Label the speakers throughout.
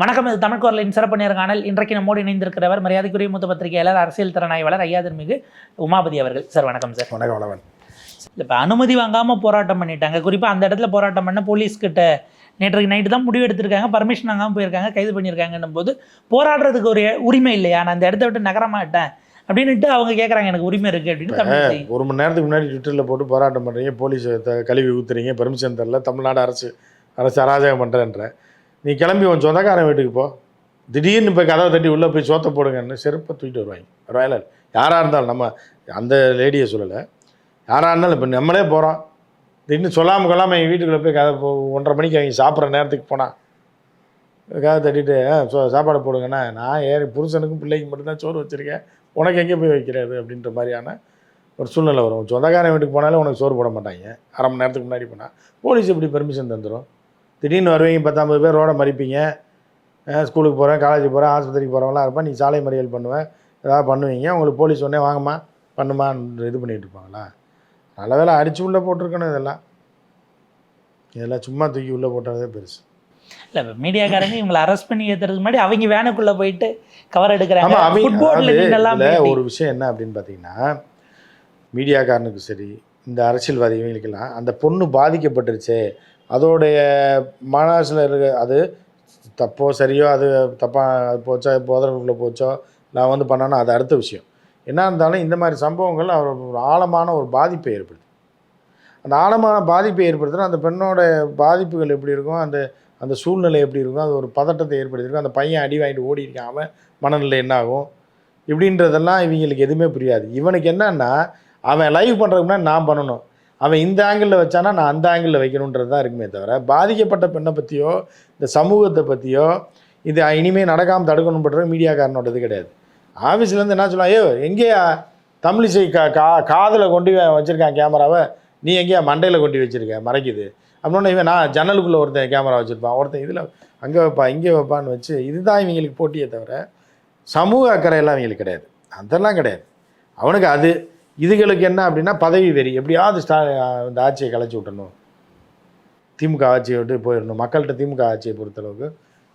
Speaker 1: வணக்கம் இது தமிழ் குரலின் சிறப்பு நேர்காணல் இன்றைக்கு நம்மோடு இணைந்திருக்கிறவர் மரியாதைக்குரிய மூத்த பத்திரிகையாளர் அரசியல் திறனாய்வாளர் ஐயாதிர்மிகு உமாபதி அவர்கள். சார் வணக்கம் சார்.
Speaker 2: வணக்கம் வணவன்
Speaker 1: இப்போ அனுமதி வாங்காமல் போராட்டம் பண்ணிட்டாங்க. குறிப்பாக அந்த இடத்துல போராட்டம் பண்ண போலீஸ்கிட்ட நேற்றைக்கு நைட்டு தான் முடிவு எடுத்திருக்காங்க. பர்மிஷன் வாங்காமல் போயிருக்காங்க கைது பண்ணியிருக்காங்கன்னும் போது போராடுறதுக்கு ஒரு உரிமை இல்லையா? நான் அந்த இடத்த விட்டு நகர மாட்டேன் அப்படின்னுட்டு அவங்க கேட்குறாங்க எனக்கு உரிமை இருக்குது அப்படின்னு.
Speaker 2: ஒரு மணி நேரத்துக்கு முன்னாடி ட்விட்டரில் போட்டு போராட்டம் பண்ணுறீங்க போலீஸ் கழுவி ஊத்துறீங்க பெர்மிஷன் தரல தமிழ்நாடு அரசு அரசு அராஜகம் பண்ணுறேன்ற நீ கிளம்பி உன் சொந்தக்காரன் வீட்டுக்கு போ. திடீர்னு போய் கதவை தட்டி உள்ளே போய் சோத்த போடுங்கன்னு செருப்பை தூக்கிட்டு வருவாங்க. வருவாயில யாராக இருந்தாலும் நம்ம அந்த லேடியை சொல்லலை. யாராக இருந்தாலும் இப்போ நம்மளே போகிறோம் திடீர்னு சொல்லாமல் கொள்ளாமல் எங்கள் வீட்டுக்குள்ளே போய் கதை போ ஒன்றரை மணிக்கு அவங்க சாப்பிட்ற நேரத்துக்கு போனால் கதை தட்டிட்டு சோ- சாப்பாடு போடுங்கண்ணா நான் ஏறி புருஷனுக்கும் பிள்ளைக்கு மட்டும்தான் சோறு வச்சுருக்கேன். உனக்கு எங்கே போய் வைக்கிறது? அப்படின்ற மாதிரியான ஒரு சூழ்நிலை வரும். சொந்தக்காரன் வீட்டுக்கு போனாலே உனக்கு சோறு போட மாட்டாங்க. அரை மணி நேரத்துக்கு முன்னாடி போனால் போலீஸ் எப்படி பெர்மிஷன் தந்துடும் திடீர்னு வருவீங்க பத்தம்பது பேர் ரோட மறிப்பீங்க. ஸ்கூலுக்கு போகிறேன் காலேஜ் போகிறேன் ஆஸ்பத்திரிக்கு போகிறவங்களாம் இருப்பா நீ சாலை மறியல் பண்ணுவேன் ஏதாவது பண்ணுவீங்க. உங்களுக்கு போலீஸ் உடனே வாங்கம்மா பண்ணுமான்னு இது பண்ணிட்டு இருப்பாங்களா? நல்ல வேலை அடித்து உள்ளே போட்டிருக்கணும் இதெல்லாம். இதெல்லாம் சும்மா தூக்கி உள்ளே போட்டதே பெருசு.
Speaker 1: இல்லை இப்போ மீடியாக்காரங்க இவங்களை அரெஸ்ட் பண்ணி ஏற்றுறதுக்கு முன்னாடி அவங்க வேனுக்குள்ளே போயிட்டு கவர் எடுக்கிறாங்க.
Speaker 2: ஒரு விஷயம் என்ன அப்படின்னு பார்த்தீங்கன்னா மீடியாக்காரனுக்கு சரி இந்த அரசியல்வாதி இவங்களுக்கெல்லாம் அந்த பொண்ணு பாதிக்கப்பட்டுருச்சே அதோடைய மனசில் இருக்க அது தப்போ சரியோ அது தப்பாக அது போச்சோ போதலுக்குள்ளே போச்சோ நான் வந்து பண்ணேன்னா அது அடுத்த விஷயம். என்ன இருந்தாலும் இந்த மாதிரி சம்பவங்கள் அவர் ஒரு ஆழமான ஒரு பாதிப்பை ஏற்படுத்தும். அந்த ஆழமான பாதிப்பை ஏற்படுத்தினா அந்த பெண்ணோட பாதிப்புகள் எப்படி இருக்கும்? அந்த அந்த சூழ்நிலை எப்படி இருக்கும்? அது ஒரு பதட்டத்தை ஏற்படுத்தியிருக்கும். அந்த பையன் அடி வாங்கிட்டு ஓடி இருக்கான் அவன் மனநிலை என்ன ஆகும்? இப்படின்றதெல்லாம் இவங்களுக்கு எதுவுமே புரியாது. இவனுக்கு என்னன்னா அவன் லைவ் பண்ணுறதுக்கு முன்னாடி நான் பண்ணணும். அவன் இந்த ஆங்கிளில் வச்சானா நான் அந்த ஆங்கிளில் வைக்கணுன்றது தான் இருக்குமே தவிர பாதிக்கப்பட்ட பெண்ணை பற்றியோ இந்த சமூகத்தை பற்றியோ இது இனிமேல் நடக்காமல் தடுக்கணுன்றது மீடியாக்காரனோட இது கிடையாது. ஆஃபீஸ்லேருந்து என்ன சொல்லுவான்? ஐயோ எங்கேயா? தமிழிசை கா கா காதில் கொண்டு வச்சுருக்கான் கேமராவை நீ எங்கேயா? மண்டையில் கொண்டு வச்சுருக்க மறைக்குது. அப்படின்னா இவன் நான் ஜன்னலுக்குள்ளே ஒருத்தன் கேமரா வச்சுருப்பான். ஒருத்தன் இதில் அங்கே வைப்பா இங்கே வைப்பான்னு வச்சு இதுதான் இவங்களுக்கு போட்டியே தவிர சமூக அக்கறையெல்லாம் இவங்களுக்கு கிடையாது. அதெல்லாம் கிடையாது. அவனுக்கு அது இதுகளுக்கு என்ன அப்படின்னா பதவி வெறி. எப்படியாவது ஸ்டா இந்த ஆட்சியை கலைச்சி விட்டணும் திமுக ஆட்சியை விட்டு போயிடணும். மக்கள்கிட்ட திமுக ஆட்சியை பொறுத்தளவுக்கு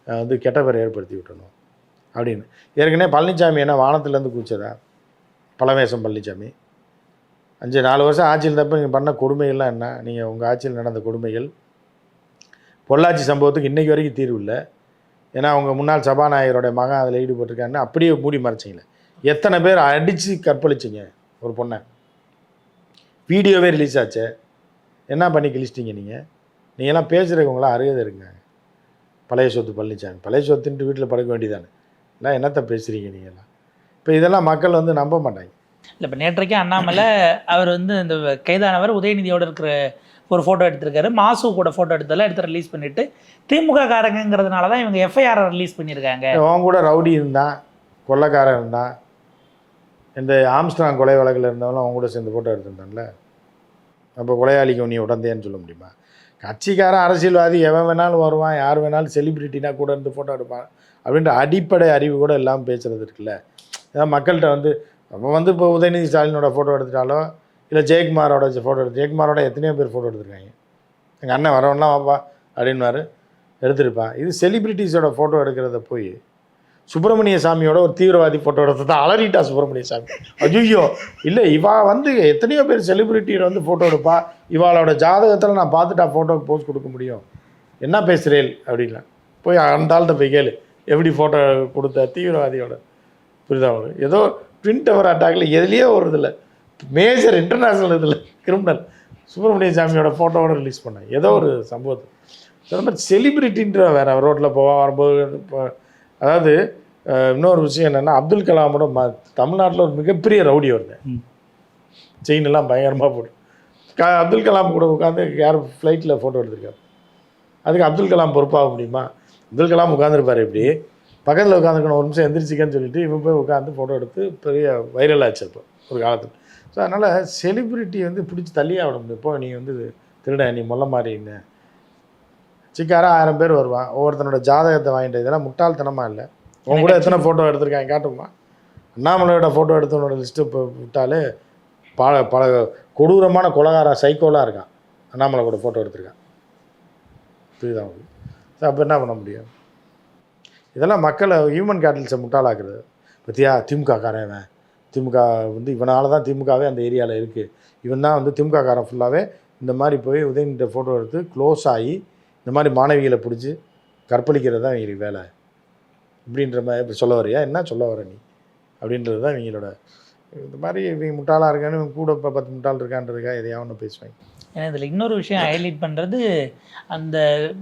Speaker 2: வந்து கெட்ட பேரை ஏற்படுத்தி விட்டணும் அப்படின்னு. ஏற்கனவே பழனிசாமி என்ன வானத்துலேருந்து குளிச்சதா பழமேசம் பழனிசாமி அஞ்சு நாலு வருஷம் ஆட்சியில் தப்ப நீங்கள் பண்ண கொடுமைகள்லாம் என்ன? நீங்கள் உங்கள் ஆட்சியில் நடந்த கொடுமைகள். பொள்ளாச்சி சம்பவத்துக்கு இன்றைக்கி வரைக்கும் தீர்வு இல்லை. ஏன்னா அவங்க முன்னாள் சபாநாயகரோட மகன் அதில் ஈடுபட்டிருக்காருன்னு அப்படியே மூடி மறைச்சிங்களே. எத்தனை பேர் அடித்து கற்பழிச்சிங்க? ஒரு பொண்ணை. வீடியோவே ரிலீஸ் ஆச்சே. என்ன பண்ணி கிழிச்சிட்டீங்க நீங்கள் நீங்கள்லாம் பேசுகிறவங்களாம் அருகதை இருங்க. பழைய சொத்து பழனிசாமி பழைய சொத்துன்ட்டு வீட்டில் படுக்க வேண்டியதானே? எல்லாம் என்னத்தை பேசுகிறீங்க நீங்கள்லாம் இப்போ இதெல்லாம் மக்கள் வந்து நம்ப மாட்டாங்க.
Speaker 1: இல்லை இப்போ நேற்றைக்கு அண்ணாமலை அவர் வந்து இந்த கைதானவர் உதயநிதியோட இருக்கிற ஒரு ஃபோட்டோ எடுத்திருக்காரு. மாசு கூட ஃபோட்டோ எடுத்ததெல்லாம் எடுத்து ரிலீஸ் பண்ணிட்டு திமுக காரங்கிறதுனால தான் இவங்க எஃப்ஐஆர் ரிலீஸ் பண்ணியிருக்காங்க.
Speaker 2: அவன் கூட ரவுடி இருந்தான் கொள்ளைக்காரன் இருந்தான் இந்த ஆம்ஸ்டாங் கொலை வழக்கில் இருந்தவங்களும் அவங்க கூட சேர்ந்து ஃபோட்டோ எடுத்துருந்தான்ல. அப்போ கொலையாளிக்கு நீ உடந்தேன்னு சொல்ல முடியுமா? கட்சிக்காரன் அரசியல்வாதி எவன் வேணாலும் வருவான் யார் வேணாலும் செலிப்ரிட்டினா கூட இருந்து ஃபோட்டோ எடுப்பான் அப்படின்ற அடிப்படை அறிவு கூட இல்லாமல் பேசுகிறது இருக்குல்ல. ஏதாவது மக்கள்கிட்ட வந்து அப்போ வந்து இப்போ உதயநிதி ஸ்டாலினோட ஃபோட்டோ எடுத்துட்டாலோ இல்லை ஜெயக்குமாரோட ஃபோட்டோ எடுத்து ஜெயக்குமாரோட எத்தனையோ பேர் ஃபோட்டோ எடுத்திருக்காங்க. எங்கள் அண்ணன் வரவன்லாம் வாப்பா அப்படின்வாரு எடுத்திருப்பான். இது செலிப்ரிட்டிஸோட ஃபோட்டோ எடுக்கிறத போய் சுப்பிரமணிய சாமியோட ஒரு தீவிரவாதி ஃபோட்டோ எடுத்து தான் அலறிட்டா சுப்பிரமணிய சாமி. ஐயோ இல்லை இவா வந்து எத்தனையோ பேர் செலிபிரிட்டியில் வந்து ஃபோட்டோ எடுப்பா. இவாளோட ஜாதகத்தில் நான் பார்த்துட்டா ஃபோட்டோக்கு போஸ்ட் கொடுக்க முடியும். என்ன பேசுகிறேன் அப்படின்னா போய் அந்த ஆள்கிட்ட போய் கேளு. எப்படி ஃபோட்டோ கொடுத்த தீவிரவாதியோட புரியுதா ஏதோ ட்வின் டவர் அட்டாக்ல எதுலேயோ ஒரு இதில் மேஜர் இன்டர்நேஷ்னல் இதில் கிரிமினல் சுப்பிரமணிய சாமியோட ஃபோட்டோவோட ரிலீஸ் பண்ணேன். ஏதோ ஒரு சம்பவத்தை சொன்ன மாதிரி செலிபிரிட்டின்ற வேற ரோட்டில் போவா வரும்போது இப்போ அதாவது இன்னொரு விஷயம் என்னென்னா அப்துல் கலாமோட ம தமிழ்நாட்டில் ஒரு மிகப்பெரிய ரவுடி வருது. செயின் எல்லாம் பயங்கரமாக போட்டு க அப்துல் கலாம் கூட உட்காந்து யார் ஃப்ளைட்டில் ஃபோட்டோ எடுத்திருக்காரு. அதுக்கு அப்துல் கலாம் பொறுப்பாக முடியுமா? அப்துல் கலாம் உட்காந்துருப்பார் இப்படி பக்கத்தில் உட்காந்துக்கணும் ஒரு நிமிஷம் எந்திரிச்சிக்கன்னு சொல்லிட்டு இவன் போய் உட்காந்து ஃபோட்டோ எடுத்து பெரிய வைரல் ஆச்சு அப்போ ஒரு காலத்தில். ஸோ அதனால் செலிபிரிட்டி வந்து பிடிச்சி தள்ளியே விட முடியும் இப்போ நீ வந்து திருட நீ முல்ல மாறின்னு சிக்காரா ஆயிரம் பேர் வருவான் ஒவ்வொருத்தனோட ஜாதகத்தை வாங்கிட்டு இதெல்லாம் முட்டாள்தனமாக இல்லை. உன் கூட எத்தனை ஃபோட்டோ எடுத்திருக்காங்க காட்டுமா? அண்ணாமலையோட ஃபோட்டோ எடுத்தவனோட லிஸ்ட்டு இப்போ விட்டாலே பல பல கொடூரமான கொலகார சைக்கோலாக இருக்கான். அண்ணாமலை கூட ஃபோட்டோ எடுத்திருக்கான். புரியுதா உங்களுக்கு? அப்போ என்ன பண்ண முடியும்? இதெல்லாம் மக்களை ஹியூமன் கேட்டல்ஸை முட்டாளாக்குறது. பத்தியா? திமுக காரன் இவன். திமுக வந்து இவனால தான் திமுகவே அந்த ஏரியாவில் இருக்குது இவன் தான் வந்து திமுக காரன் ஃபுல்லாகவே இந்த மாதிரி போய் உதயநிதிட்ட ஃபோட்டோ எடுத்து க்ளோஸ் ஆகி இந்த மாதிரி மாணவிகளை பிடிச்சி கற்பழிக்கிறது தான் இவங்களுக்கு வேலை. இப்படின்ற மாதிரி இப்படி சொல்ல வரியா என்ன சொல்ல வர நீ? அப்படின்றது தான் இவங்களோட இந்த மாதிரி இவங்க முட்டாளாக இருக்கான்னு இவங்க கூட இப்போ பத்து முட்டாள் இருக்கான்றதுக்காக எதையாவது ஒன்று பேசுவாங்க.
Speaker 1: ஏன்னா இதில் இன்னொரு விஷயம் ஹைலைட் பண்ணுறது அந்த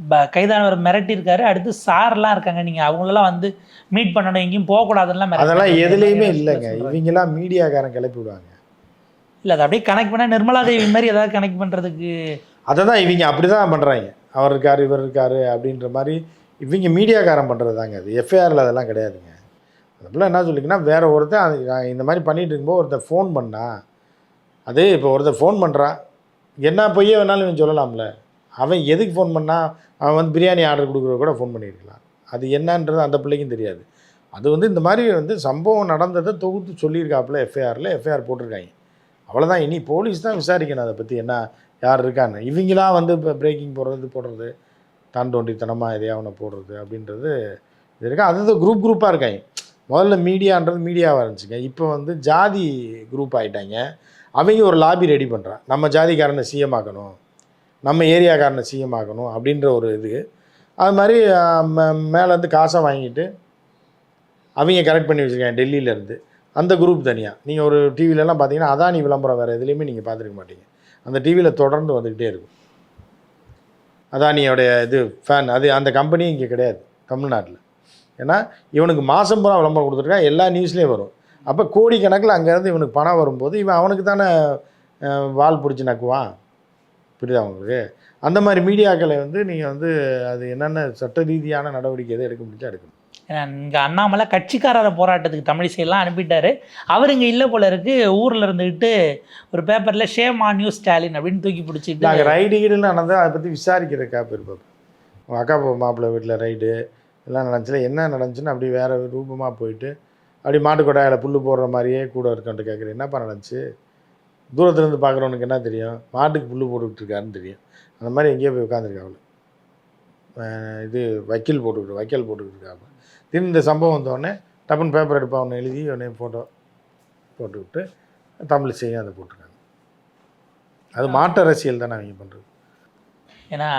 Speaker 1: ப- கைதானவர் மிரட்டியிருக்காரு அடுத்து சார்லாம் இருக்காங்க. நீங்கள் அவங்களெல்லாம் வந்து மீட் பண்ணணும் எங்கேயும் போகக்கூடாதுலாம்
Speaker 2: அதெல்லாம் எதுலேயுமே. இல்லைங்க. இவங்கெல்லாம் மீடியாக்காரன் கிளப்பி விடுவாங்க.
Speaker 1: இல்லை அதை அப்படியே கனெக்ட் பண்ணால் நிர்மலா தேவி மாதிரி ஏதாவது கனெக்ட் பண்ணுறதுக்கு
Speaker 2: அதை தான் இவங்க அப்படி தான் பண்ணுறாங்க அவர் இருக்கார் இவர் இருக்கார் அப்படின்ற மாதிரி இவங்க மீடியாக்காரன் பண்ணுறது தாங்க அது. எஃப்ஐஆரில் அதெல்லாம் கிடையாதுங்க. அதுபோல் என்ன சொல்லிங்கன்னா வேறு ஒருத்தன் அது இந்த மாதிரி பண்ணிகிட்டு இருக்கும்போது ஒருத்தன் ஃபோன் பண்ணா அதே இப்போ ஒருத்தன் ஃபோன் பண்ணுறான் என்ன பொய்யே வேணாலும் இவன் சொல்லலாம்ல. அவன் எதுக்கு ஃபோன் பண்ணா அவன் வந்து பிரியாணி ஆர்டர் கொடுக்குற கூட ஃபோன் பண்ணியிருக்கலாம். அது என்னன்றது அந்த பிள்ளைக்கும் தெரியாது. அது வந்து இந்த மாதிரி வந்து சம்பவம் நடந்ததை தொகுத்து சொல்லியிருக்காப்புல எஃப்ஐஆரில் எஃப்ஐஆர் போட்டிருக்காங்க. அவ்வளோதான் இனி போலீஸ் தான் விசாரிக்கணும். அதை பற்றி என்ன யார் இருக்கான்னு. இவங்களாம் வந்து இப்போ பிரேக்கிங் போடுறது போடுறது தான் தோண்டித்தனமாக எதையா ஒன்று போடுறது அப்படின்றது இது இருக்கா? அது குரூப் குரூப்பாக இருக்காங்க. முதல்ல மீடியான்றது மீடியாவாக இருந்துச்சுங்க. இப்போ வந்து ஜாதி குரூப் ஆகிட்டாங்க அவங்க ஒரு லாபி ரெடி பண்ணுறான் நம்ம ஜாதிக்காரனை சிஎம் ஆக்கணும். நம்ம ஏரியாக்காரனை சிஎம் ஆக்கணும் அப்படின்ற ஒரு இது. அது மாதிரி மேலேருந்து காசை வாங்கிட்டு அவங்க கரெக்ட் பண்ணி வச்சுருக்காங்க. டெல்லியிலேருந்து அந்த குரூப் தனியாக நீங்கள் ஒரு டிவிலலாம் பார்த்தீங்கன்னா அதானி விளம்பரம் வேறு எதுலேயுமே நீங்கள் பார்த்துருக்க மாட்டீங்க. அந்த டிவியில் தொடர்ந்து வந்துக்கிட்டே இருக்கும். அதானியோடைய இது ஃபேன் அது அந்த கம்பெனி இங்கே கிடையாது தமிழ்நாட்டில். ஏன்னா இவனுக்கு மாதம் பூரா விளம்பரம் கொடுத்துருக்கான் எல்லா நியூஸ்லேயும் வரும். அப்போ கோடிக்கணக்கில் அங்கேருந்து இவனுக்கு பணம் வரும்போது இவன் அவனுக்கு தானே வால் பிடிச்சி நக்குவான். புரியுதா உங்களுக்கு? அந்த மாதிரி மீடியாக்களை வந்து நீங்கள் வந்து அது என்னென்ன சட்ட ரீதியான நடவடிக்கை எதை எடுக்க முடிஞ்சால் எடுக்கணும்
Speaker 1: இங்கே அண்ணாமலை கட்சிக்காரர போராட்டத்துக்கு தமிழிசையெல்லாம் அனுப்பிட்டாரு. அவர் இங்கே இல்லை போல இருக்கு. ஊரில் இருந்துக்கிட்டு ஒரு பேப்பரில் ஷேமா நியூ ஸ்டாலின் அப்படின்னு தூக்கி பிடிச்சிட்டு
Speaker 2: நாங்கள் ரைடு கீடுன்னு நடந்தால் அதை பற்றி விசாரிக்கிறக்கா போயிருப்போம் உங்கள் அக்கா போ- மாப்பிள்ளை வீட்டில் ரைடு எல்லாம் நடந்துச்சுல என்ன நடந்துச்சுன்னு அப்படி வேறு ரூபமாக போயிட்டு அப்படி மாட்டுக்கொடாயில் புல் போடுற மாதிரியே கூட இருக்கன்ட்டு கேட்குறேன் என்னப்பா நடந்துச்சு? தூரத்துலேருந்து பார்க்குறவனுக்கு என்ன தெரியும்? மாட்டுக்கு புல் போட்டுக்கிட்டுருக்காருன்னு தெரியும். அந்த மாதிரி எங்கேயோ போய் உட்காந்துருக்காப்புல இது வக்கீல் போட்டுக்கிட்டு வக்கீல் போட்டுக்கிட்டு இருக்காப்புல. திடீர்னு இந்த சம்பவம் வந்தோடனே டப்புன்னு பேப்பர் எடுப்பா ஒன்று எழுதி உடனே ஃபோட்டோ போட்டுவிட்டு தமிழ் செய்ய அதை போட்டிருக்காங்க. அது மாட்டு அரசியல் தானே அவங்க பண்ணுறது
Speaker 1: ஏன்னா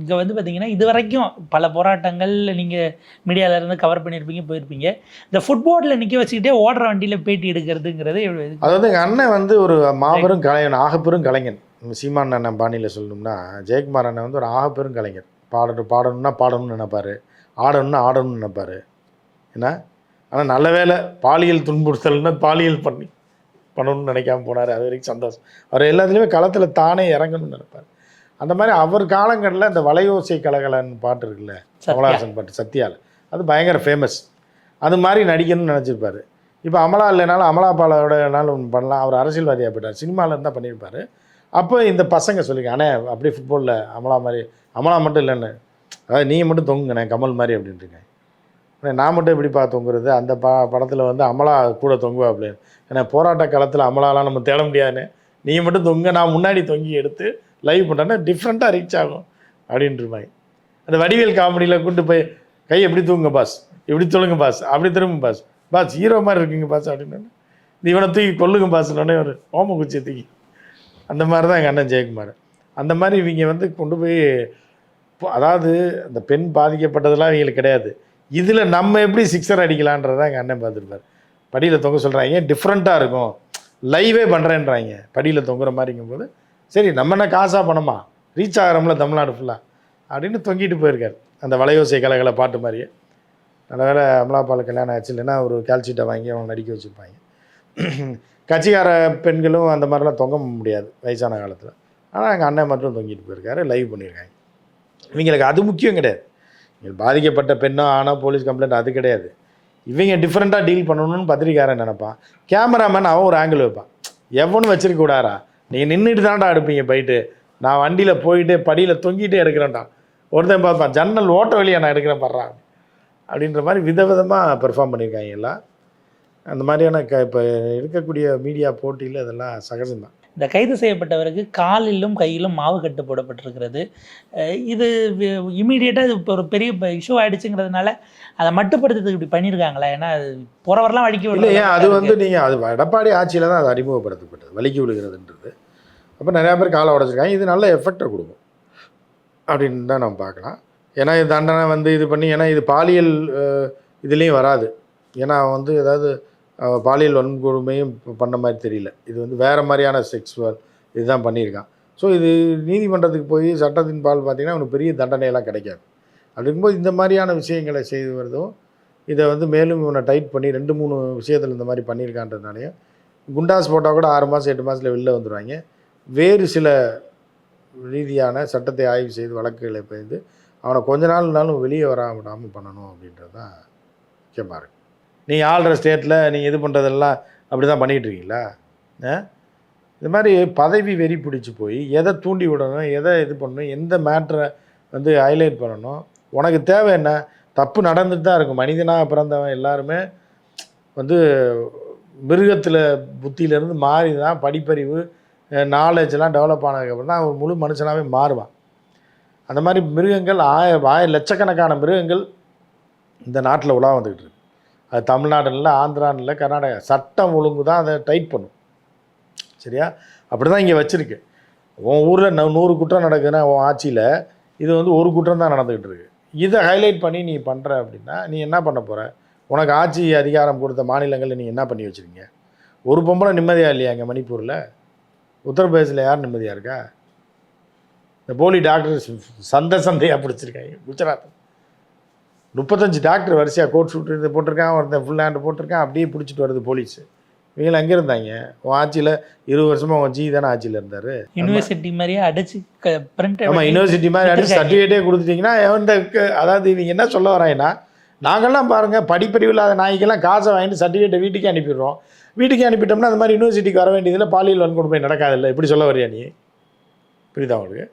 Speaker 1: இங்கே வந்து பார்த்தீங்கன்னா இது வரைக்கும் பல போராட்டங்கள் நீங்கள் மீடியால இருந்து கவர் பண்ணியிருப்பீங்க போயிருப்பீங்க. இந்த ஃபுட்போர்டில் நிற்க வச்சுக்கிட்டே ஓடுற வண்டியில் பேட்டி எடுக்கிறதுங்கிறது?
Speaker 2: அதாவது எங்கள் அண்ணன் வந்து ஒரு மாபெரும் கலைஞன் ஆகப்பெரும் கலைஞன். சீமான் அண்ணன் பாணியில் சொல்லணும்னா ஜெயக்குமார் அண்ணன் வந்து ஒரு ஆகப்பெரும் கலைஞர். பாடட்டும் பாடணும்னா பாடணும்னு நினைப்பாரு. ஆடணும்னா ஆடணும்னு நினைப்பாரு. என்ன? ஆனால் நல்ல வேளை பாலியல் துன்புறுத்தல்னா பாலியல் பண்ணி பண்ணணும்னு நினைக்காம போனார். அது வரைக்கும் சந்தோஷம். அவர் எல்லாத்துலேயுமே களத்தில் தானே இறங்கணும்னு நினைப்பார். அந்த மாதிரி அவர் காலங்களில் இந்த வலையோசை கலகலன் பாட்டு இருக்குல்ல. கமலஹாசன் பாட்டு சத்யால. அது பயங்கர ஃபேமஸ் அது மாதிரி நடிக்கணும்னு நினச்சிருப்பாரு. இப்போ அமலா இல்லைனாலும் அமலா பாலாவோடனாலும் ஒன்று பண்ணலாம். அவர் அரசியல்வாதியாக போயிட்டார். சினிமாவில் இருந்தால் பண்ணியிருப்பாரு அப்போ இந்த பசங்க சொல்லிக்க அண்ணே அப்படியே ஃபுட்பாலில் அமலா மாதிரி அமலா மட்டும் இல்லைன்னு அதாவது நீங்கள் மட்டும் தொங்குங்கண்ணே கமல் மாதிரி அப்படின்ட்டுங்க நான் மட்டும் எப்படிப்பா தொங்குறது? அந்த ப படத்தில் வந்து அமலா கூட தொங்குவா அப்படின்னு ஏன்னா போராட்ட காலத்தில் அமலாலாம் நம்ம தேட முடியாதுன்னு. நீங்கள் மட்டும் தொங்க நான் முன்னாடி தொங்கி எடுத்து லைவ் பண்ணுறேன்னா டிஃப்ரெண்ட்டாக ரீச் ஆகும் அப்படின்ட்டு இருப்பாங்க அந்த வடிவேல் காமெடியில் கூட்டு போய் கை எப்படி தூங்குங்க பாஸ்? இப்படி தொழுங்க பாஸ்? அப்படி திரும்ப பாஸ்? பாஸ் ஹீரோ மாதிரி இருக்கீங்க பாஸ் அப்படின்னு இவனை தூக்கி கொல்லுங்க பாஸ்னோடனே ஒரு ஓம குச்சியை தூக்கி. அந்த மாதிரி தான் எங்கள் அண்ணன் ஜெயக்குமார். அந்த மாதிரி இவங்க வந்து கொண்டு போய் அதாவது அந்த பெண் பாதிக்கப்பட்டதெல்லாம் இவங்களுக்கு கிடையாது. இதில் நம்ம எப்படி சிக்ஸர் அடிக்கலான்றதை எங்கள் அண்ணன் பார்த்துருப்பார். படியில் தொங்க சொல்கிறாங்க டிஃப்ரெண்ட்டாக இருக்கும். லைவே பண்ணுறேன்றாங்க படியில் தொங்குற மாதிரிங்கும்போது சரி நம்ம என்ன காசாக பணமா? ரீச் ஆகிறோம்ல தமிழ்நாடு ஃபுல்லாக அப்படின்னு தொங்கிட்டு போயிருக்கார். அந்த வளையோசை கலகலை பாட்டு மாதிரியே. நல்ல வேலை அமலாபால் கல்யாணம் ஆச்சு இல்லைன்னா ஒரு கால்ஷீட்டை வாங்கி அவங்க நடிக்க வச்சுருப்பாங்க. கட்சிக்கார பெண்களும் அந்த மாதிரிலாம் தொங்க முடியாது வயசான காலத்தில். ஆனால் எங்கள் அண்ணன் மட்டும் தொங்கிட்டு போயிருக்காரு லைவ் பண்ணியிருக்காங்க. இவங்களுக்கு அது முக்கியம் கிடையாது. இவங்க பாதிக்கப்பட்ட பெண்ணோ ஆனோ போலீஸ் கம்ப்ளைண்ட் அது கிடையாது. இவங்க டிஃப்ரெண்ட்டாக டீல் பண்ணணும்னு பத்திரிக்காரன் நினைப்பான். கேமராமேன் அவன் ஒரு ஆங்கிள் வைப்பான். எவனும் வச்சிருக்க கூடாரா நீங்கள் நின்றுட்டு தான்டா எடுப்பீங்க போயிட்டு. நான் வண்டியில் போயிட்டு படியில் தொங்கிட்டே எடுக்கிறேன்டா. ஒருத்தன் பார்ப்பான் ஜன்னல் ஓட்ட வழியா நான் எடுக்கிறேன் படுறான் அப்படின்ற மாதிரி விதவிதமாக பெர்ஃபார்ம் பண்ணியிருக்காங்க எல்லாம். அந்த மாதிரியான க இப்போ இருக்கக்கூடிய மீடியா போட்டியில் அதெல்லாம் சகஜம்தான்.
Speaker 1: இந்த கைது செய்யப்பட்டவருக்கு காலிலும் கையிலும் மாவு கட்டு போடப்பட்டிருக்கிறது. இது இமீடியட்டாக இது இப்போ ஒரு பெரிய இஷ்யூ ஆயிடுச்சுங்கிறதுனால அதை மட்டுப்படுத்துறதுக்கு இப்படி பண்ணியிருக்காங்களா? ஏன்னா
Speaker 2: இல்லை
Speaker 1: விடுறது
Speaker 2: ஏன் அது வந்து நீங்கள் அது எடப்பாடி ஆட்சியில் தான் அது அறிமுகப்படுத்தப்பட்டது வலிக்கு விழுகிறதுன்றது. அப்போ நிறையா பேர் காலை உடச்சிருக்காங்க. இது நல்ல எஃபெக்டை கொடுக்கும். அப்படின்னு தான் நம்ம பார்க்கலாம். ஏன்னா இது தண்டனை வந்து இது பண்ணி ஏன்னா இது பாலியல் இதுலேயும் வராது. ஏன்னா வந்து ஏதாவது பாலியல் வன்கொடுமையும் பண்ண மாதிரி தெரியல. இது வந்து வேறு மாதிரியான செக்ஸுவல் இதுதான் பண்ணியிருக்கான். ஸோ இது நீதிமன்றத்துக்கு போய் சட்டத்தின் பால் பார்த்தீங்கன்னா அவனுக்கு பெரிய தண்டனையெல்லாம் கிடைக்காது. அப்படி இருக்கும்போது இந்த மாதிரியான விஷயங்களை செய்து வருதும் இதை வந்து மேலும் இவனை டைட் பண்ணி ரெண்டு மூணு விஷயத்தில் இந்த மாதிரி பண்ணியிருக்கான்றதுனாலையும் குண்டாஸ் போட்டால் கூட ஆறு மாதம் எட்டு மாதத்தில் வெளில வந்துடுவாங்க வேறு சில ரீதியான சட்டத்தை ஆய்வு செய்து வழக்குகளை பயந்து அவனை கொஞ்ச நாள்னாலும் வெளியே வர விடாமல் பண்ணணும் அப்படின்றது தான் முக்கியமாக இருக்குது நீ ஆள்ற ஸ்டேட்டில் நீ இது பண்ணுறதெல்லாம் அப்படி தான் பண்ணிகிட்டு இருக்கீங்களா ஆ? இது மாதிரி பதவி வெறி பிடிச்சி போய் எதை தூண்டி விடணும் எதை இது பண்ணணும் எந்த மேட்ரை வந்து ஹைலைட் பண்ணணும் உனக்கு தேவை என்ன? தப்பு நடந்துட்டு தான் இருக்கும். மனிதனாக பிறந்தவன் எல்லாருமே வந்து மிருகத்தில் புத்தியிலேருந்து மாறி தான் படிப்பறிவு நாலேஜெலாம் டெவலப் ஆனதுக்கப்புறம் தான் அவன் முழு மனுஷனாகவே மாறுவான். அந்த மாதிரி மிருகங்கள் ஆய ஆய லட்சக்கணக்கான மிருகங்கள் இந்த நாட்டில் உலா வந்துக்கிட்டு இருக்கு. அது தமிழ்நாடுல இல்லை ஆந்திரான்னு இல்லை கர்நாடகா சட்டம் ஒழுங்கு தான் அதை டைட் பண்ணும். சரியா? அப்படி தான் இங்கே வச்சுருக்கு. உன் ஊரில் ந நூறு குற்றம் நடக்குதுன்னா உன் ஆட்சியில் இது வந்து ஒரு குற்றம் தான் நடந்துக்கிட்டு இருக்கு. இதை ஹைலைட் பண்ணி நீ பண்ணுற அப்படின்னா நீ என்ன பண்ண போகிற உனக்கு ஆட்சி அதிகாரம் கொடுத்த மாநிலங்களில் நீ என்ன பண்ணி வச்சுருங்க ஒரு பொம்பளை நிம்மதியாக இல்லையா இங்கே மணிப்பூரில்? உத்தரப்பிரதேசில் யார் நிம்மதியாக இருக்கா? இந்த போலி டாக்டர் சந்தை சந்தையாக பிடிச்சிருக்காங்க குஜராத். முப்பத்தஞ்சு டாக்டர் வரிசையாக கோட் ஷூட் இது போட்டிருக்கான் ஒருத்தன் ஃபுல் ஹேண்டு போட்டிருக்கான் அப்படியே பிடிச்சிட்டு வருது போலீஸ் இவங்க அங்கே இருந்தாங்க? உன் ஆட்சியில் இருபது வருஷமாக உன் ஜி தானே ஆட்சியில் இருந்தார்.
Speaker 1: யூனிவர்சிட்டி மாதிரியே அடிச்சு பிரிண்ட்
Speaker 2: ஆமாம் யூனிவர்சிட்டி மாதிரி அடிச்சு. சர்டிஃபிகேட்டே கொடுத்துட்டீங்கன்னா இந்த அதாவது இவங்க என்ன சொல்ல வராங்கன்னா நாங்கள்லாம் பாருங்கள் படிப்பறிவு இல்லாத நாய்க்கெல்லாம் காசை வாங்கிட்டு சர்டிஃபிகேட்டை வீட்டுக்கே அனுப்பிடுறோம். வீட்டுக்கே அனுப்பிட்டோம்னா அந்த மாதிரி யூனிவர்சிட்டிக்கு வர வேண்டியதில் பாலியல் வன்கொடுமை நடக்காதில்ல? இப்படி சொல்ல வரியா நீ? புரியுதா உங்களுக்கு?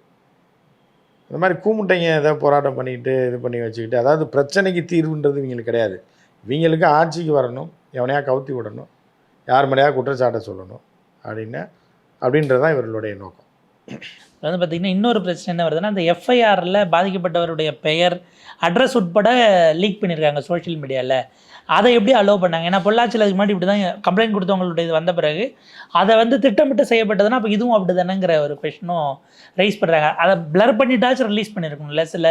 Speaker 2: இந்த மாதிரி கூமுட்டைங்க ஏதோ போராட்டம் பண்ணிக்கிட்டு இது பண்ணி வச்சுக்கிட்டு அதாவது பிரச்சனைக்கு தீர்வுன்றது இவங்களுக்கு கிடையாது. இவங்களுக்கு ஆட்சிக்கு வரணும் எவனையா கவுத்தி விடணும் யார் மேலேயா குற்றச்சாட்டை சொல்லணும் அப்படின்னு அப்படின்றது தான் இவர்களுடைய நோக்கம்.
Speaker 1: வந்து பார்த்தீங்கன்னா இன்னொரு பிரச்சனை என்ன வருதுன்னா அந்த எஃப்ஐஆரில் பாதிக்கப்பட்டவருடைய பெயர் அட்ரஸ் உட்பட லீக் பண்ணியிருக்காங்க சோஷியல் மீடியாவில் அதை எப்படி அலோவ் பண்ணாங்க? ஏன்னா பொள்ளாச்சியில் அதுக்கு முன்னாடி இப்படி தான் கம்ப்ளைண்ட் கொடுத்தவங்களுடைய இது வந்த பிறகு அதை வந்து திட்டமிட்டு செய்யப்பட்டதுன்னா அப்போ இதுவும் அப்படி தானேங்கிற ஒரு கொஷனும் ரைஸ் பண்ணுறாங்க அதை பிளர் பண்ணிட்டாச்சும் ரிலீஸ் பண்ணியிருக்கணும்ல சில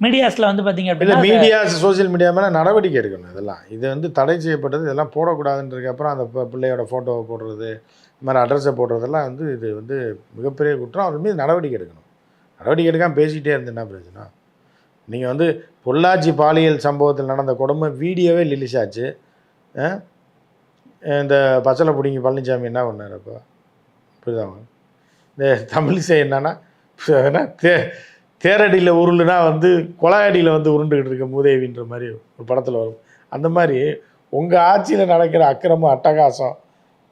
Speaker 1: மீடியாஸில் வந்து பார்த்தீங்க அப்படின்னா
Speaker 2: மீடியா சோஷியல் மீடியா மேலே நடவடிக்கை எடுக்கணும். இதெல்லாம். இது வந்து தடை செய்யப்பட்டது இதெல்லாம் போடக்கூடாதுன்றதுக்கு அப்புறம் அந்த பிள்ளையோட ஃபோட்டோவை போடுறது இந்த மாதிரி அட்ரஸை போடுறதெல்லாம் வந்து இது வந்து மிகப்பெரிய குற்றம். அவர் மீது நடவடிக்கை எடுக்கணும். நடவடிக்கை எடுக்காமல் பேசிக்கிட்டே இருந்து என்ன பிரச்சனை நீங்கள் வந்து பொள்ளாச்சி பாலியல் சம்பவத்தில் நடந்த கொடுமை வீடியோவே ரிலீஸ் ஆச்சு. இந்த பச்சளை பிடிங்கி பழனிசாமி என்ன பண்ணார் அப்போ? புரியுதாங்க இந்த தமிழிசை என்னன்னா தே தேரடியில் உருளுனா வந்து கொலையடியில் வந்து உருண்டுகிட்டு இருக்க மூதேவின்ற மாதிரி ஒரு படத்தில் வரும். அந்த மாதிரி உங்கள் ஆட்சியில் நடக்கிற அக்கிரமம் அட்டகாசம்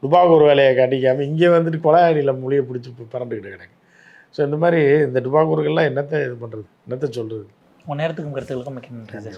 Speaker 2: டுபாகூர் வேலையை காட்டிக்காமல் இங்கே வந்துட்டு கொலையடியில் மொழியை பிடிச்சி பறந்துக்கிட்டு கிடக்கு. ஸோ இந்த மாதிரி இந்த டுபாகூர்கள்லாம் என்னத்தை இது பண்ணுறது என்னத்தை சொல்கிறது
Speaker 1: உன் நேரத்துக்கும் கருத்துக்களுக்கும் மிக்க நன்றி